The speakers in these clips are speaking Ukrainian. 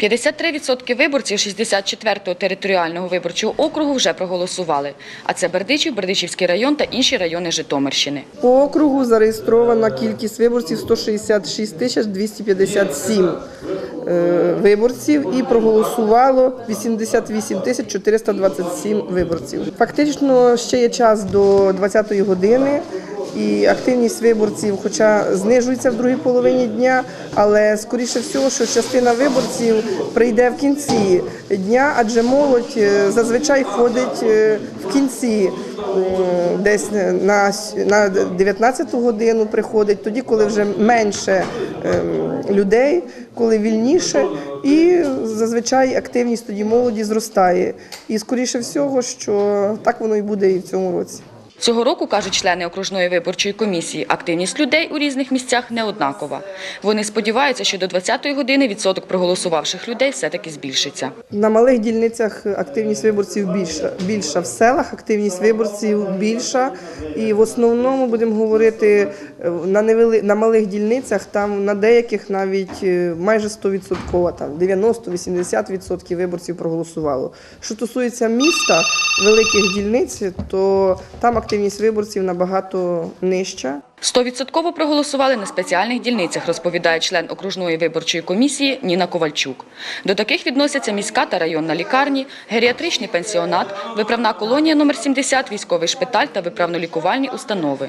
53% виборців 64-го територіального виборчого округу вже проголосували. А це Бердичів, Бердичівський район та інші райони Житомирщини. По округу зареєстрована кількість виборців 166 тисяч 257 е, виборців і проголосувало 88 тисяч 427 виборців. Фактично ще є час до 20-ї години. І активність виборців, хоча знижується в другій половині дня, але скоріше всього, що частина виборців прийде в кінці дня, адже молодь е, зазвичай ходить е, в кінці десь на, с- на 19 годину приходить, тоді, коли вже менше ем, людей, коли вільніше, і зазвичай активність тоді молоді зростає. І скоріше всього, що так воно і буде і в цьому році. Цього року, кажуть члени окружної виборчої комісії, активність людей у різних місцях не однакова. Вони сподіваються, що до 20-ї години відсоток проголосувавших людей все-таки збільшиться. На малих дільницях активність виборців більша. Більша в селах активність виборців більша. І в основному будемо говорити на невели... на малих дільницях, там на деяких навіть е, майже 100%, там 90-80% виборців проголосувало. Що стосується міста, великих дільниць, то там активність виборців набагато нижча. Стовідсотково проголосували на спеціальних дільницях, розповідає член окружної виборчої комісії Ніна Ковальчук. До таких відносяться міська та районна лікарні, геріатричний пенсіонат, виправна колонія номер 70, військовий шпиталь та виправно-лікувальні установи.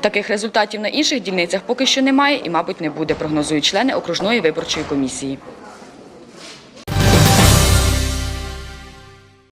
Таких результатів на інших дільницях поки що немає і, мабуть, не буде, прогнозують члени окружної виборчої комісії.